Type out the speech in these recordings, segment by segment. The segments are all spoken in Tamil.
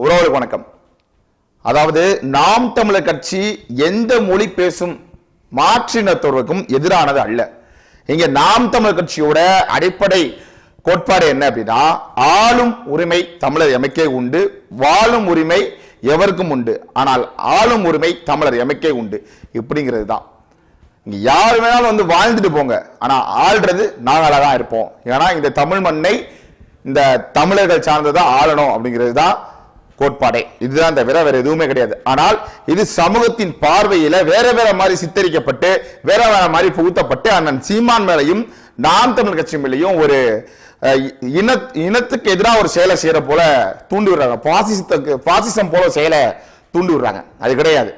உறவுகளுக்கு வணக்கம். அதாவது நாம் தமிழர் கட்சி எந்த மொழி பேசும் மாற்றினத்தோருக்கும் எதிரானது அல்ல. இங்க நாம் தமிழர் கட்சியோட அடிப்படை கோட்பாடு என்ன அப்படின்னா ஆளும் உரிமை தமிழர் எமக்கே உண்டு வாழும் உரிமை எவருக்கும் உண்டு. ஆனால் ஆளும் உரிமை தமிழர் எமக்கே உண்டு. இப்படிங்கிறது தான். இங்க யார் வேணாலும் வந்து வாழ்ந்துட்டு போங்க. ஆனா ஆள்றது நாங்களாக தான் இருப்போம். ஏன்னா இந்த தமிழ் மண்ணை இந்த தமிழர்கள் சார்ந்ததான் ஆளணும் அப்படிங்கிறது தான் கோட்பாடே. இதுதான் தவிர வேற எதுவுமே கிடையாது. ஆனால் இது சமூகத்தின் பார்வையில வேற வேற மாதிரி சித்தரிக்கப்பட்டு வேற வேற மாதிரி புகுத்தப்பட்டு அண்ணன் சீமான் மேலையும் நாம் தமிழ் கட்சி மேலையும் ஒரு இன இனத்துக்கு எதிராக ஒரு செயலை செய்யற போல தூண்டி விடுறாங்க பாசிசத்துக்கு பாசிசம் போல செயலை தூண்டி விடுறாங்க அது கிடையாது.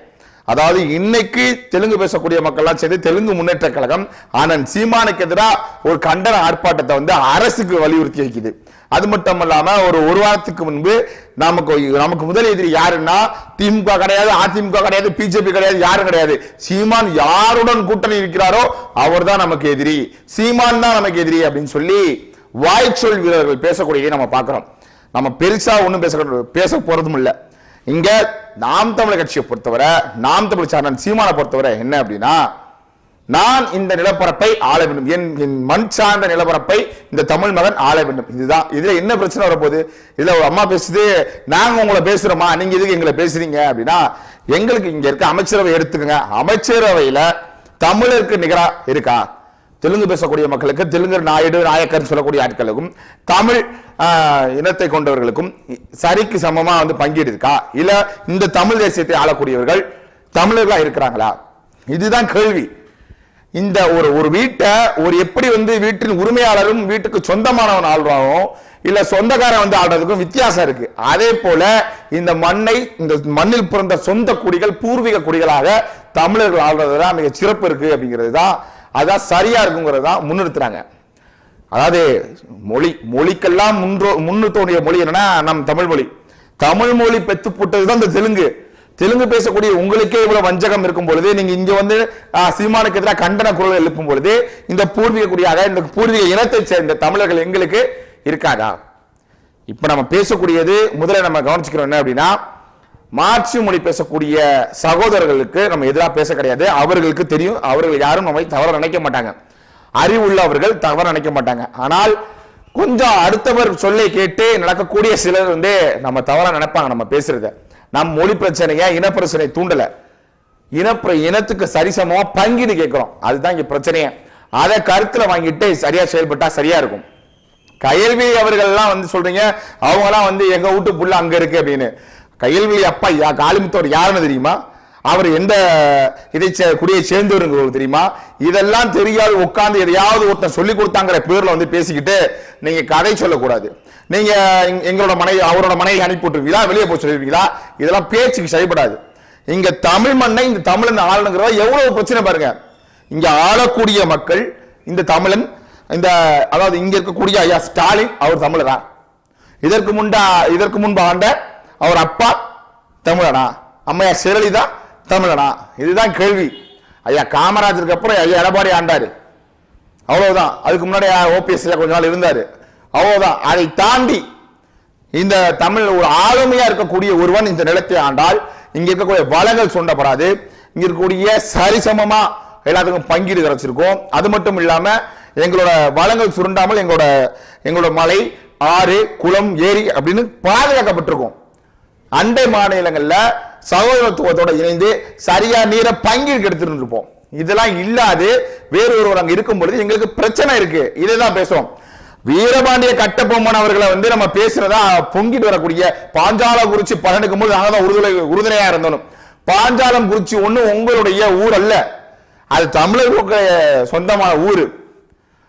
அதாவது இன்னைக்கு தெலுங்கு பேசக்கூடிய மக்கள்லாம் சேர்ந்து தெலுங்கு முன்னேற்ற கழகம் ஆனந்த் சீமானுக்கு எதிராக ஒரு கண்டன ஆர்ப்பாட்டத்தை வந்து அரசுக்கு வலியுறுத்தி வைக்குது. அது மட்டும் இல்லாம ஒரு ஒரு வாரத்துக்கு முன்பு நமக்கு நமக்கு முதல் எதிரி யாருன்னா திமுக கிடையாது அதிமுக கிடையாது பிஜேபி கிடையாது யாரும் கிடையாது. சீமான் யாருடன் கூட்டணி இருக்கிறாரோ அவர் தான் நமக்கு எதிரி. சீமான் தான் நமக்கு எதிரி அப்படின்னு சொல்லி வாய்ச்சொல் வீரர்கள் பேசக்கூடியதை நம்ம பார்க்கிறோம். நம்ம பெருசா ஒன்றும் பேச பேச போறதும் இல்லை. இங்க நாம் தமிழர் கட்சியை பொறுத்தவரை நாம் தமிழ் சார்ந்த சீமானை பொறுத்தவரை என்ன அப்படின்னா நான் இந்த நிலப்பரப்பை ஆள வேண்டும். என் என் மண் சார்ந்த நிலப்பரப்பை இந்த தமிழ் மகன் ஆள வேண்டும். இதுதான். இதுல என்ன பிரச்சனை வரப்போகுது? இதுல ஒரு அம்மா பேசுது நாங்க உங்களை பேசுறோமா நீங்க எதுக்கு எங்களை பேசுறீங்க? அப்படின்னா எங்களுக்கு இங்க இருக்க அமைச்சரவை எடுத்துக்கங்க. அமைச்சரவையில தமிழருக்கு நிகரா இருக்கா? தெலுங்கு பேசக்கூடிய மக்களுக்கு தெலுங்கு நாயுடு நாயக்கர்னு சொல்லக்கூடிய ஆட்களுக்கும் தமிழ் இனத்தை கொண்டவர்களுக்கும் சரிக்கு சமமாக வந்து பங்கீடு இருக்கா? இல்லை இந்த தமிழ் தேசியத்தை ஆளக்கூடியவர்கள் தமிழர்களாக இருக்கிறாங்களா? இதுதான் கேள்வி. இந்த ஒரு ஒரு வீட்டை ஒரு எப்படி வந்து வீட்டின் உரிமையாளரும் வீட்டுக்கு சொந்தமானவன் ஆள்றானோ இல்ல சொந்தக்காரன் வந்து ஆடுறதுக்கும் வித்தியாசம் இருக்கு. அதே போல இந்த மண்ணை இந்த மண்ணில் பிறந்த சொந்த குடிகள் பூர்வீக குடிகளாக தமிழர்கள் ஆடுறதுதான் மிக சிறப்பு இருக்கு அப்படிங்கிறது தான் அதான் சரியா இருக்குங்கிறது தான் முன்னிறுத்துறாங்க. அதாவது மொழி மொழிக்கெல்லாம் முன்றோ முன்னிறுத்தோடைய மொழி என்னன்னா நம் தமிழ் மொழி. தமிழ் மொழி பெத்து போட்டது தான் இந்த தெலுங்கு. தெலுங்கு பேசக்கூடிய உங்களுக்கே இவ்வளவு வஞ்சகம் இருக்கும் பொழுது நீங்க இங்க வந்து சீமானுக்கு எதிராக கண்டன குரல் எழுப்பும் பொழுது இந்த பூர்வீக குடியாக இந்த பூர்வீக இனத்தை சேர்ந்த தமிழர்கள் எங்களுக்கு இருக்காதா? இப்ப நம்ம பேசக்கூடியது முதல்ல நம்ம கவனிச்சுக்கிறோம் என்ன அப்படின்னா மாட்சி மொழி பேசக்கூடிய சகோதரர்களுக்கு நம்ம எதிராக பேச கிடையாது. அவர்களுக்கு தெரியும். அவர்கள் யாரும் நம்மை தவற நினைக்க மாட்டாங்க. அறிவுள்ளவர்கள் தவற நினைக்க மாட்டாங்க. ஆனால் கொஞ்சம் அடுத்தவர் சொல்லை கேட்டு நடக்கக்கூடிய சிலர் வந்து நம்ம தவறா நினைப்பாங்க நம்ம பேசுறத. நம் மொழி பிரச்சனையை இனப்பிரச்சனை தூண்டல? இனப்பிர இனத்துக்கு சரிசமமா பங்கிடு கேட்கிறோம். அதுதான் இங்க பிரச்சனையே. அதை கருத்துல வாங்கிட்டு சரியா செயல்பட்டா சரியா இருக்கும். கயல்வி அவர்கள்லாம் வந்து சொல்றீங்க. அவங்கலாம் வந்து எங்க வீட்டு புள்ள அங்க இருக்கு அப்படின்னு. கையல்வெளி அப்பா யா காளிமுத்தவர் யாருன்னு தெரியுமா? அவர் எந்த இதை குடியை சேர்ந்தவருங்கிறது தெரியுமா? இதெல்லாம் தெரியாது உட்காந்து எதையாவது ஒருத்தன் சொல்லி கொடுத்தாங்கிற பேரில் வந்து பேசிக்கிட்டு நீங்கள் கதை சொல்லக்கூடாது. நீங்கள் எங்களோட மனைவி அவரோட மனைவி அனுப்பிவிட்டுருவீங்களா வெளியே போய் சொல்லிருவீங்களா? இதெல்லாம் பேச்சுக்கு செயல்படாது இங்கே தமிழ் மண்ணை இந்த தமிழன் ஆளுங்கிறத எவ்வளோ பிரச்சனை பாருங்க. இங்கே ஆளக்கூடிய மக்கள் இந்த தமிழன் இந்த அதாவது இங்கே இருக்கக்கூடிய ஐயா ஸ்டாலின் அவர் தமிழரா? இதற்கு முன்பா இதற்கு முன்பு ஆண்ட அவர் அப்பா தமிழனா அம்மையா ஜெயலலிதா தமிழனா? இதுதான் கேள்வி. ஐயா காமராஜருக்கு அப்புறம் ஐயா எடப்பாடி ஆண்டார். அவ்வளவுதான். அதுக்கு முன்னாடி ஓபிஎஸ்ல கொஞ்ச நாள் இருந்தார். அவ்வளவுதான். அதை தாண்டி இந்த தமிழ் ஒரு ஆளுமையா இருக்கக்கூடிய ஒருவன் இந்த நிலத்தை ஆண்டால் இங்க இருக்கக்கூடிய வளங்கள் சுண்டப்படாது இங்க இருக்கக்கூடிய சரிசமமா எல்லாத்துக்கும் பங்கீடு கிடைச்சிருக்கும் அது மட்டும் இல்லாம எங்களோட வளங்கள் சுருண்டாமல் எங்களோட எங்களோட மலை ஆறு குளம் ஏரி அப்படின்னு பாதுகாக்கப்பட்டிருக்கும். அண்டை மாநிலங்கள்ல சகோதரத்துவத்தோட இணைந்து சரியா நீரை பங்கீடு எடுத்துட்டு இருப்போம் இதெல்லாம் இல்லாது வேறு ஒருவர் அங்க இருக்கும் பொழுது எங்களுக்கு பிரச்சனை இருக்கு. இதுதான் பேசுறோம். வீரபாண்டிய கட்டபொம்மன் அவர்களை வந்து நம்ம பேசுறதா பொங்கிட்டு வரக்கூடிய பாஞ்சால குறிச்சி பலனுக்கும் போது நாங்க தான் உறுதுணை உறுதுணையா இருந்தோம். பாஞ்சாலம் குறிச்சி ஒண்ணு உங்களுடைய ஊர் அல்ல. அது தமிழர்களுக்கு சொந்தமான ஊர்.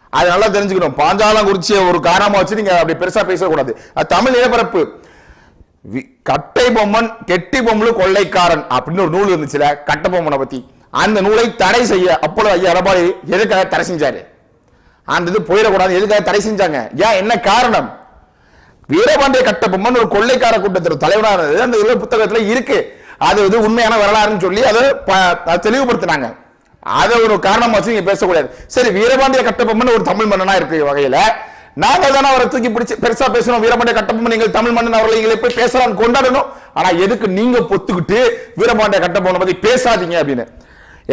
அது நல்லா தெரிஞ்சுக்கணும். பாஞ்சாலம் குறிச்சிய ஒரு காரணமா வச்சு நீங்க அப்படி பெருசா பேசக்கூடாது. அது தமிழ் நிலப்பரப்பு. கட்டை பொம்மன் கெட்டி பொம்மலு கொள்ளைக்காரன் அப்படின்னு ஒரு நூல் இருந்துச்சுல கட்டை பொம்மனை பத்தி. அந்த நூலை தடை செய்ய அப்பொழுது ஐயா எடப்பாடி எதுக்காக தடை செஞ்சாரு? அந்த இது போயிடக்கூடாது எதுக்காக தடை செஞ்சாங்க? ஏன் என்ன காரணம்? வீரபாண்டிய கட்டபொம்மன் ஒரு கொள்ளைக்கார கூட்டத்தில் தலைவனாக இருந்தது. அந்த இதில் புத்தகத்தில் இருக்கு. அது வந்து உண்மையான வரலாறுன்னு சொல்லி அதை ப- அதை தெளிவுபடுத்தினாங்க. அதை ஒரு காரணமாக வச்சு நீங்க பேசக்கூடாது. சரி வீரபாண்டிய கட்டபொம்மன் ஒரு தமிழ் மன்னனா இருக்கு வகையில. நாங்கள் தானே அவரை தூக்கி பிடிச்சி பெருசா பேசணும் வீரபாண்டிய கட்டபொம்மன் நீங்கள் தமிழ் மன்னன் அவர்களை நீங்கள் எப்படி பேசலாம் கொண்டாடணும். ஆனா எதுக்கு நீங்க பொத்துக்கிட்டு வீரபாண்டிய கட்டபொம்மனை பத்தி பேசாதீங்க அப்படின்னு.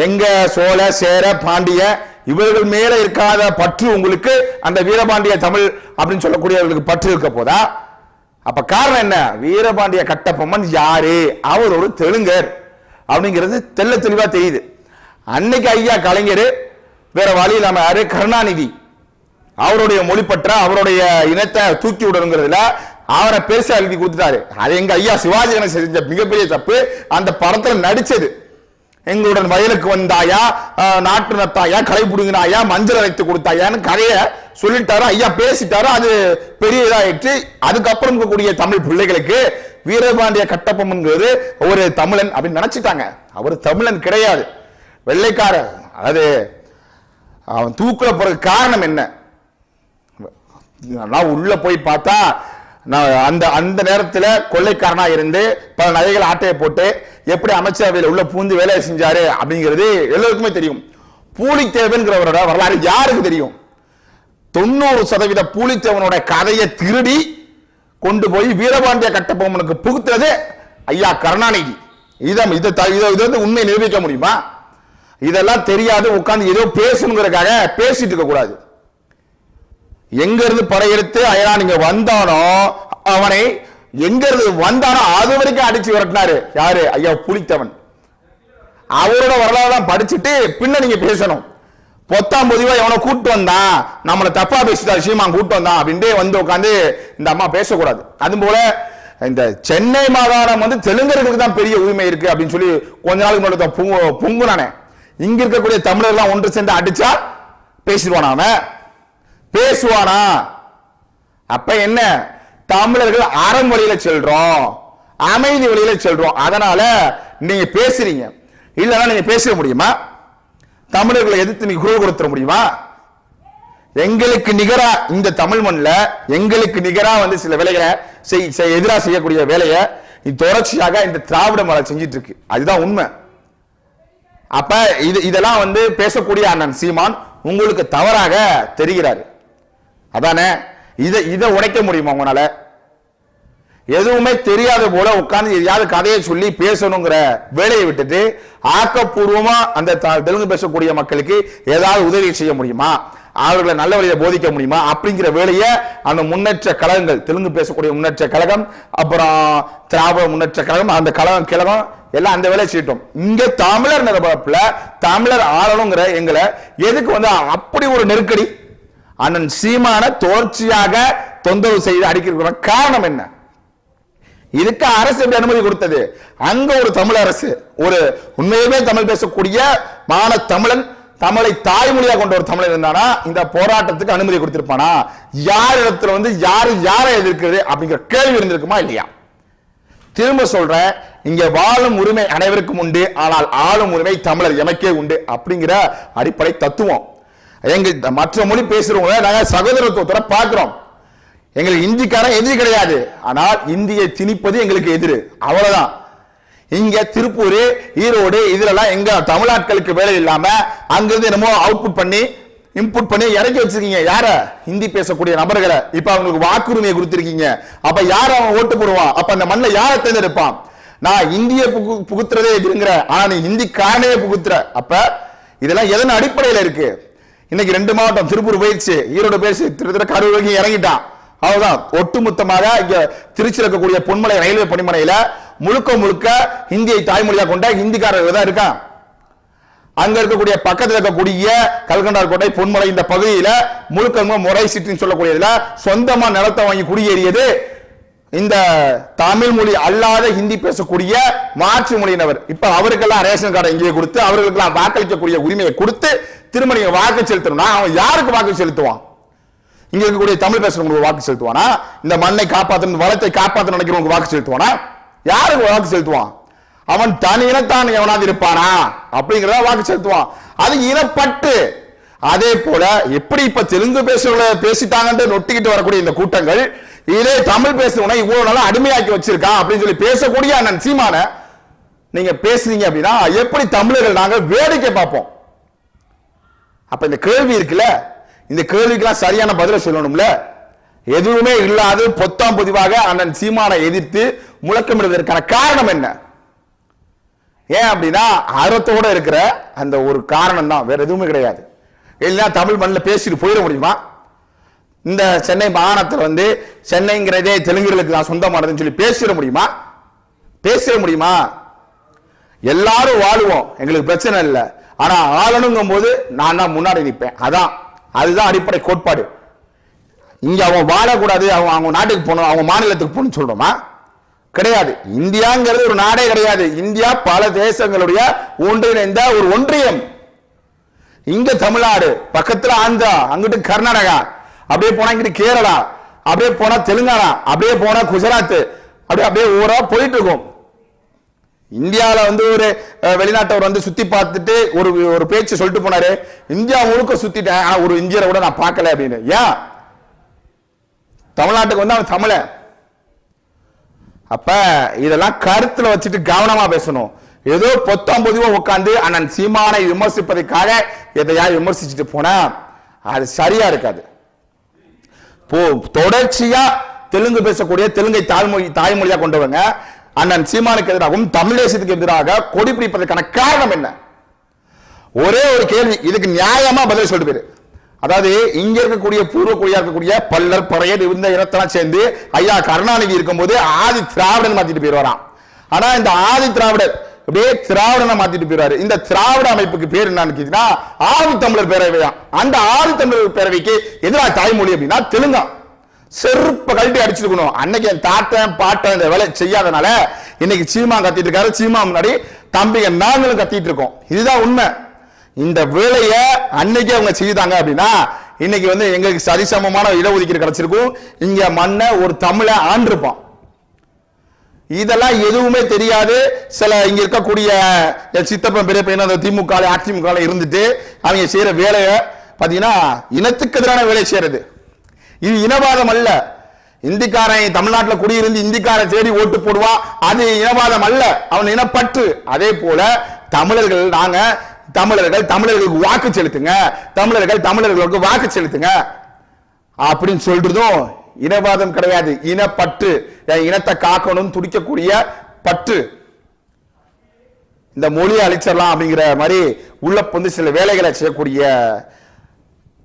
எங்க சோழ சேர பாண்டிய இவர்கள் மேல இருக்காத பற்று உங்களுக்கு அந்த வீரபாண்டிய தமிழ் அப்படின்னு சொல்லக்கூடியவர்களுக்கு பற்று இருக்க போதா? அப்ப காரணம் என்ன? வீரபாண்டிய கட்டபொம்மன் யாரு? அவர் ஒரு தெலுங்கர். அப்படிங்கிறது தெள்ள தெளிவா தெரியுது. அன்னைக்கு ஐயா கலைஞர் வேற வழி இல்லாம யாரு? கருணாநிதி. அவருடைய மொழிப்பற்ற அவருடைய இனத்தை தூக்கி விடணுங்கிறதுல அவரை பெருசா எழுதி கொடுத்துட்டாரு. அது எங்க ஐயா சிவாஜி கணேசன் செஞ்ச மிகப்பெரிய தப்பு. அந்த படத்துல நடிச்சது. எங்களுடன் வயலுக்கு வந்தாயா நாட்டு நத்தாயா களை புடுங்கினாயா மஞ்சள் அரைத்து கொடுத்தாயான்னு கதைய சொல்லிட்டாரு. ஐயா பேசிட்டாரு. அது பெரிய இதாயிடுச்சு அதுக்கப்புறம் இருக்கக்கூடிய தமிழ் பிள்ளைகளுக்கு வீரபாண்டிய கட்டப்பம்ங்கிறது ஒரு தமிழன் அப்படின்னு நினைச்சிட்டாங்க. அவர் தமிழன் கிடையாது. வெள்ளைக்காரர். அதாவது அவன் தூக்குல போறதுக்கு காரணம் என்ன? நான் உள்ள போய் பார்த்தா நான் அந்த அந்த நேரத்தில் கொள்ளைக்காரனாக இருந்து பல நகைகள் ஆட்டையை போட்டு எப்படி அமைச்சரவையில் உள்ள பூந்து வேலையை செஞ்சாரு அப்படிங்கிறது எல்லோருக்குமே தெரியும். பூலித்தேவன்கிறவரோட வரலாறு யாருக்கு தெரியும்? தொண்ணூறு சதவீத பூலித்தேவனோட கதையை திருடி கொண்டு போய் வீரபாண்டிய கட்டபொம்மனுக்கு புகுத்துறது ஐயா கருணாநிதி. இதை இதை த- இதை இதை வந்து உண்மை நிரூபிக்க முடியுமா? இதெல்லாம் தெரியாது உட்காந்து ஏதோ பேசணுங்கிறதுக்காக பேசிட்டு இருக்கக்கூடாது. எங்கிருந்து படையெடுத்து அயனா நீங்க வந்தானோ அவனை எங்கிருந்து வந்தானோ அது வரைக்கும் அடிச்சு விரட்டினாரு. யாரு? ஐயா புலித்தவன். அவரோட வரலாறு தான் படிச்சுட்டு பின்ன நீங்க பேசணும். பொத்தாம் பொதுவா எவனை கூட்டு வந்தான் நம்மளை தப்பா பேசிட்டாரு சீமான் கூட்டு வந்தான் அப்படின்ட்டு வந்து உட்காந்து இந்த அம்மா பேசக்கூடாது. அது போல இந்த சென்னை மாகாணம் வந்து தெலுங்கர்களுக்கு தான் பெரிய உரிமை இருக்கு அப்படின்னு சொல்லி கொஞ்ச நாளுக்கு முன்னாடி பொங்கு பொங்குனானே. இங்க இருக்கக்கூடிய தமிழர்லாம் ஒன்று சேர்ந்து அடிச்சா பேசிடுவான் அவன்? பேசுவானா அப்ப என்ன? தமிழர்கள் அறம் வழியில செல்றோம். அமைதி வழியில செல்றோம். அதனால நீங்க பேசுறீங்க. இல்லைன்னா நீங்க பேச முடியுமா? தமிழர்களை எதிர்த்து நீங்க குரல் கொடுத்துட முடியுமா? எங்களுக்கு நிகரா இந்த தமிழ் மண்ணில் எங்களுக்கு நிகரா வந்து சில வேலைகளை செய் செய்- செய்யக்கூடிய வேலையை தொடர்ச்சியாக இந்த திராவிட மலை செஞ்சிட்டு இருக்கு அதுதான் உண்மை. அப்ப இது இதெல்லாம் வந்து பேசக்கூடிய அண்ணன் சீமான் உங்களுக்கு தவறாக தெரிகிறாரு. அதானே? இதை இதை உடைக்க முடியுமா உங்களால? எதுவுமே தெரியாத போல உட்கார்ந்து எதையாவது கதையை சொல்லி பேசணுங்கிற வேலையை விட்டுட்டு ஆக்கப்பூர்வமா அந்த தெலுங்கு பேசக்கூடிய மக்களுக்கு ஏதாவது உதவி செய்ய முடியுமா? அவர்களை நல்ல வழியை போதிக்க முடியுமா? அப்படிங்கிற வேலையை அந்த முன்னேற்ற கழகங்கள் தெலுங்கு பேசக்கூடிய முன்னேற்ற கழகம் அப்புறம் திராவிட முன்னேற்ற கழகம் அந்த கழகம் கிழகம் எல்லாம் அந்த வேலையை செய்யட்டும். இங்க தமிழர் நிரப்பல தமிழர் ஆளணுங்கிற எங்களை எதுக்கு வந்து அப்படி ஒரு நெருக்கடி அண்ணன் சீமான தொடர்ச்சியாக தொந்தரவு செய்து அடிக்கிற காரணம் என்ன? இதுக்கு அரசு எப்படி அனுமதி கொடுத்தது? அங்க ஒரு தமிழ் அரசு ஒரு உண்மையுமே தமிழ் பேசக்கூடிய மான தமிழன் தமிழை தாய்மொழியாக கொண்ட ஒரு தமிழன் இருந்தானா இந்த போராட்டத்துக்கு அனுமதி கொடுத்திருப்பானா? யார் இடத்துல வந்து யாரு யாரை எதிர்க்கிறது அப்படிங்கிற கேள்வி இருந்திருக்குமா இல்லையா? திரும்ப சொல்றேன் இங்க வாழும் உரிமை அனைவருக்கும் உண்டு ஆனால் ஆளும் உரிமை தமிழர் எமக்கே உண்டு அப்படிங்கிற அடிப்படை தத்துவம். எங்க மற்ற மொழி பேசுறவங்க நாங்க சகோதரத்துவத்தோட பார்க்கிறோம். எங்களுக்கு இந்திக்காரன் எதிரி கிடையாது. ஆனால் இந்தியை திணிப்பது எங்களுக்கு எதிர். அவ்வளவுதான். இங்க திருப்பூர் ஈரோடு இதுலலாம் எங்க தமிழ்நாட்களுக்கு வேலை இல்லாம அங்கிருந்து என்னமோ அவுட்புட் பண்ணி இன்புட் பண்ணி இறக்கி வச்சிருக்கீங்க. யார? ஹிந்தி பேசக்கூடிய நபர்களை. இப்ப அவங்களுக்கு வாக்குரிமையை கொடுத்திருக்கீங்க. அப்ப யார் அவன் ஓட்டு போடுவான்? அப்ப அந்த மண்ணில் யாரை தேர்ந்தெடுப்பான்? நான் இந்திய புகு புகுத்துறதே எதிர்ங்கிற ஆனா நீ ஹிந்தி காரனே புகுத்துற. அப்ப இதெல்லாம் எதன் அடிப்படையில இருக்கு? இன்னைக்கு ரெண்டு மாவட்டம் திருப்பூர் போயிடுச்சு. ஈரோடு போயிடுச்சு. திருத்திர கரூர் வரைக்கும் இறங்கிட்டான். அவ்வளவுதான். ஒட்டுமொத்தமாக இங்க திருச்சி இருக்கக்கூடிய பொன்மலை ரயில்வே பணிமனையில முழுக்க முழுக்க ஹிந்தியை தாய்மொழியா கொண்ட ஹிந்திக்காரர்கள் தான் இருக்கான். அங்க இருக்கக்கூடிய பக்கத்தில் இருக்கக்கூடிய கல்கண்டார் கோட்டை பொன்மலை இந்த பகுதியில முழுக்க முழுக்க முறை சிட்டின்னு சொல்லக்கூடியதுல சொந்தமா நிலத்தை வாங்கி குடியேறியது இந்த தமிழ் மொழி அல்லாத ஹிந்தி பேசக்கூடிய மாற்று மொழியினவர். இப்ப அவருக்கெல்லாம் ரேஷன் கார்டை இங்கே கொடுத்து அவர்களுக்கெல்லாம் வாக்களிக்கக்கூடிய உரிமையை கொடுத்து திரும்ப நீங்க வாக்கு செலுத்தணும்னா அவன் யாருக்கு வாக்கு செலுத்துவான்? இங்க இருக்கக்கூடிய தமிழ் பேசுறவங்களுக்கு வாக்கு செலுத்துவானா? இந்த மண்ணை காப்பாற்றணும் வளத்தை காப்பாற்ற நினைக்கிறவங்க வாக்கு செலுத்துவானா? யாருக்கு வாக்கு செலுத்துவான்? அவன் தனி இனத்தான் எவனாவது இருப்பானா? அப்படிங்கிறத வாக்கு செலுத்துவான். அது இனப்பட்டு. அதே போல எப்படி இப்ப தெலுங்கு பேசுறவங்கள பேசிட்டாங்கன்னு நொட்டிக்கிட்டு வரக்கூடிய இந்த கூட்டங்கள் இதே தமிழ் பேசுறவனை இவ்வளவு நாளா அடிமையாக்கி வச்சிருக்கான் அப்படின்னு சொல்லி பேசக்கூடிய அண்ணன் சீமான நீங்க பேசுனீங்க அப்படின்னா எப்படி தமிழர்கள் நாங்க வேடிக்கை பார்ப்போம். அப்ப இந்த கேள்வி இருக்குல்ல? இந்த கேள்விக்கெல்லாம் சரியான பதில சொல்லணும்ல? எதுவுமே இல்லாது பொத்தாம் பொதுவாக அண்ணன் சீமானை எதிர்த்து முழக்கமிடுவதற்கான காரணம் என்ன? ஏன் அப்படின்னா அறத்தோட இருக்கிற அந்த ஒரு காரணம் தான் வேற எதுவுமே கிடையாது. இல்லைன்னா தமிழ் மண்ணில் பேசிட்டு போயிட முடியுமா? இந்த சென்னை மாகாணத்தில் வந்து சென்னைங்கிறதே தெலுங்குகளுக்கு நான் சொந்தமானதுன்னு சொல்லி பேசிட முடியுமா? பேசிட முடியுமா? எல்லாரும் வாழுவோம். எங்களுக்கு பிரச்சனை இல்லை. ஆனா ஆளணுங்கும் போது நான் தான் முன்னாடி நிற்பேன். அதான். அதுதான் அடிப்படை கோட்பாடு. இங்க அவன் வாழக்கூடாது அவன் அவங்க நாட்டுக்கு போகணும் அவங்க மாநிலத்துக்கு போகணும்னு சொல்றோமா? கிடையாது. இந்தியாங்கிறது ஒரு நாடே கிடையாது. இந்தியா பல தேசங்களுடைய ஒன்றிணைந்த ஒரு ஒன்றியம். இங்க தமிழ்நாடு பக்கத்துல ஆந்திரா அங்கிட்டு கர்நாடகா அப்படியே போனா இங்கிட்டு கேரளா அப்படியே போனா தெலுங்கானா அப்படியே போனா குஜராத் அப்படியே அப்படியே ஊரா போயிட்டு இருக்கும். இந்தியாவில் வந்து ஒரு வெளிநாட்டவர் வந்து சுத்தி பார்த்துட்டு ஒரு ஒரு பேச்சு சொல்லிட்டு போனாரு. இந்தியா முழுக்க சுத்திட்டேன். ஆனா ஒரு இந்தியரை கூட நான் பார்க்கல அப்படின்னு. ஏன்? தமிழ்நாட்டுக்கு வந்து அவன் தமிழ. அப்ப இதெல்லாம் கருத்துல வச்சுட்டு கவனமா பேசணும். ஏதோ பொத்தாம் பொதுவா உட்கார்ந்து அண்ணன் சீமானை விமர்சிப்பதற்காக எதையா விமர்சிச்சுட்டு போனா அது சரியா இருக்காது. போ தொடர்ச்சியா தெலுங்கு பேசக்கூடிய தெலுங்கை தாய்மொழி தாய்மொழியா கொண்டவங்க அண்ணன் சீமானுக்கு எதிராகவும் தமிழ் தேசத்துக்கு எதிராக கொடி பிடிப்பதற்கான காரணம் என்ன? ஒரே ஒரு கேள்வி இதுக்கு நியாயமா பதில் சொல்லிட்டு போயிரு அதாவது இங்க இருக்கக்கூடிய பூர்வக்குடியா இருக்கக்கூடிய பல்லர் பறையர் இந்த இனத்தெல்லாம் சேர்ந்து ஐயா கருணாநிதி இருக்கும்போது ஆதி திராவிடன் மாத்திட்டு போயிடுவாராம் ஆனா இந்த ஆதி திராவிடர் அப்படியே திராவிடனை மாத்திட்டு போயிடுவாரு இந்த திராவிட அமைப்புக்கு பேர் என்னன்னு கேட்டீங்கன்னா ஆதி தமிழர் பேரவை தான் அந்த ஆதி தமிழர் பேரவைக்கு எதிராக தாய்மொழி அப்படின்னா தெலுங்கா செருப்ப கழட்டி அடிச்சிருக்கணும். அன்னைக்கு என் தாத்தன் பாட்டன் இந்த வேலை செய்யாதனால இன்னைக்கு சீமா கத்திட்டு இருக்காரு. சீமா முன்னாடி தம்பிங்க நாங்களும் கத்திட்டு இருக்கோம். இதுதான் உண்மை. இந்த வேலையை அன்னைக்கு அவங்க செய்தாங்க அப்படின்னா இன்னைக்கு வந்து எங்களுக்கு சரிசமமான இடஒதுக்கீடு கிடைச்சிருக்கும். இங்க மண்ணை ஒரு தமிழை ஆண்டிருப்பான். இதெல்லாம் எதுவுமே தெரியாது. சில இங்க இருக்கக்கூடிய சித்தப்பன் பெரிய பையன் அந்த திமுக அதிமுக இருந்துட்டு அவங்க செய்யற வேலையை பாத்தீங்கன்னா இனத்துக்கு எதிரான வேலை செய்யறது. இது இனவாதம் அல்ல. இந்திக்காரன் தமிழ்நாட்டில் குடியிருந்து இந்திக்காரன் தேடி ஓட்டு போடுவா அது இனவாதம் அல்ல. அவன் இனப்பற்று. அதே போல தமிழர்கள் நாங்க தமிழர்கள் தமிழர்களுக்கு வாக்கு செலுத்துங்க. தமிழர்கள் தமிழர்களுக்கு வாக்கு செலுத்துங்க. அப்படின்னு சொல்றதும் இனவாதம் கிடையாது. இனப்பற்று. இனத்தை காக்கணும் துடிக்கக்கூடிய பற்று. இந்த மொழியை அழிச்சிடலாம் அப்படிங்கிற மாதிரி உள்ள வந்து சில வேலைகளை செய்யக்கூடிய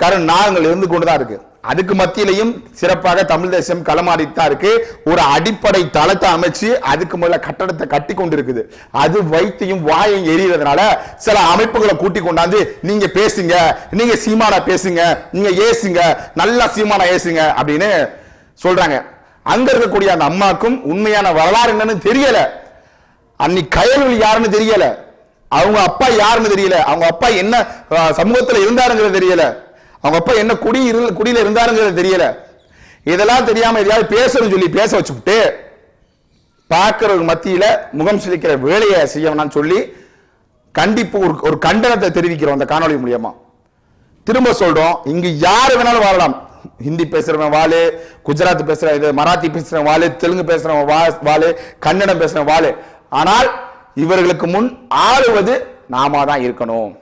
கரண் நாகங்கள் இருந்து கொண்டுதான் இருக்கு. அதுக்கு மத்தியிலையும் சிறப்பாக தமிழ் தேசம் களமாடித்தான் இருக்கு. ஒரு அடிப்படை தளத்தை அமைச்சு அதுக்கு முதல்ல கட்டடத்தை கட்டி கொண்டு இருக்குது அது வைத்தியும் வாயும் எரியறதுனால சில அமைப்புகளை கூட்டி கொண்டாந்து நீங்க பேசுங்க நீங்க சீமானா பேசுங்க நீங்க ஏசுங்க நல்லா சீமானா ஏசுங்க அப்படின்னு சொல்றாங்க. அங்க இருக்கக்கூடிய அந்த அம்மாக்கும் உண்மையான வரலாறு என்னன்னு தெரியல. அன்னைக்கு கயல்வழி யாருன்னு தெரியல. அவங்க அப்பா யாருன்னு தெரியல. அவங்க அப்பா என்ன சமூகத்தில் சமூகத்துல இருந்தாருங்கிறது தெரியல. அவங்க அப்பா என்ன குடி இரு குடியில் இருந்தாருங்கிறது தெரியல. இதெல்லாம் தெரியாமல் எதையாவது பேசணும்னு சொல்லி பேச வச்சுவிட்டு பார்க்குறவங்க மத்தியில் முகம் சிரிக்கிற வேலையை செய்யணும்னு சொல்லி கண்டிப்பு ஒரு ஒரு கண்டனத்தை தெரிவிக்கிறோம் அந்த காணொளி மூலியமா. திரும்ப சொல்றோம் இங்கு யார் வேணாலும் வாழலாம். ஹிந்தி பேசுறவன் வாழு குஜராத் பேசுற இது மராத்தி பேசுறவன் வாழு தெலுங்கு பேசுறவன் வா- வாழு கன்னடம் பேசுறவன் வாழு. ஆனால் இவர்களுக்கு முன் ஆளுவது நாம தான் இருக்கணும்.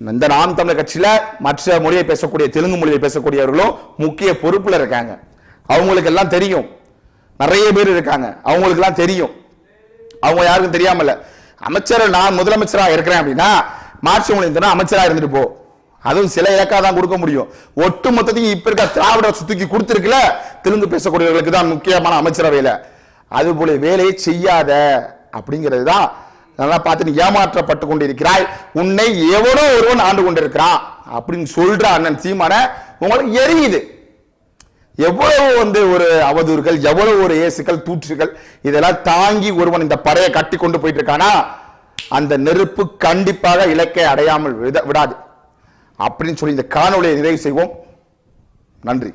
இந்த நாம் தமிழர் கட்சியில மற்ற மொழியை பேசக்கூடிய தெலுங்கு மொழியை பேசக்கூடியவர்களும் முக்கிய பொறுப்பில் இருக்காங்க. அவங்களுக்கு எல்லாம் தெரியும். நிறைய பேர் இருக்காங்க. அவங்களுக்கு எல்லாம் தெரியும். அவங்க யாருக்கும் தெரியாமல அமைச்சர் நான் முதலமைச்சராக இருக்கிறேன் அப்படின்னா மார்ச் மொழி அமைச்சராக இருந்துட்டு போ. அதுவும் சில இலக்கா தான் கொடுக்க முடியும். ஒட்டு மொத்தத்தையும் இப்ப இருக்க திராவிட சுத்துக்கு கொடுத்துருக்குல தெலுங்கு பேசக்கூடியவர்களுக்கு தான் முக்கியமான அமைச்சரவையில். அது போல வேலையை செய்யாத அப்படிங்கிறது தான் நல்லா பார்த்து நீ ஏமாற்றப்பட்டு கொண்டிருக்கிறாய். உன்னை எவனோ ஒருவன் ஆண்டு கொண்டிருக்கிறான். அப்படின்னு சொல்ற அண்ணன் சீமான உங்களுக்கு எரியுது. எவ்வளவு வந்து ஒரு அவதூறுகள் எவ்வளவு ஒரு ஏசுகள் தூற்றுகள் இதெல்லாம் தாங்கி ஒருவன் இந்த பறையை கட்டி கொண்டு போயிட்டு இருக்கானா அந்த நெருப்பு கண்டிப்பாக இலக்கை அடையாமல் விட- விடாது. அப்படின்னு சொல்லி இந்த காணொலியை நிறைவு செய்வோம். நன்றி.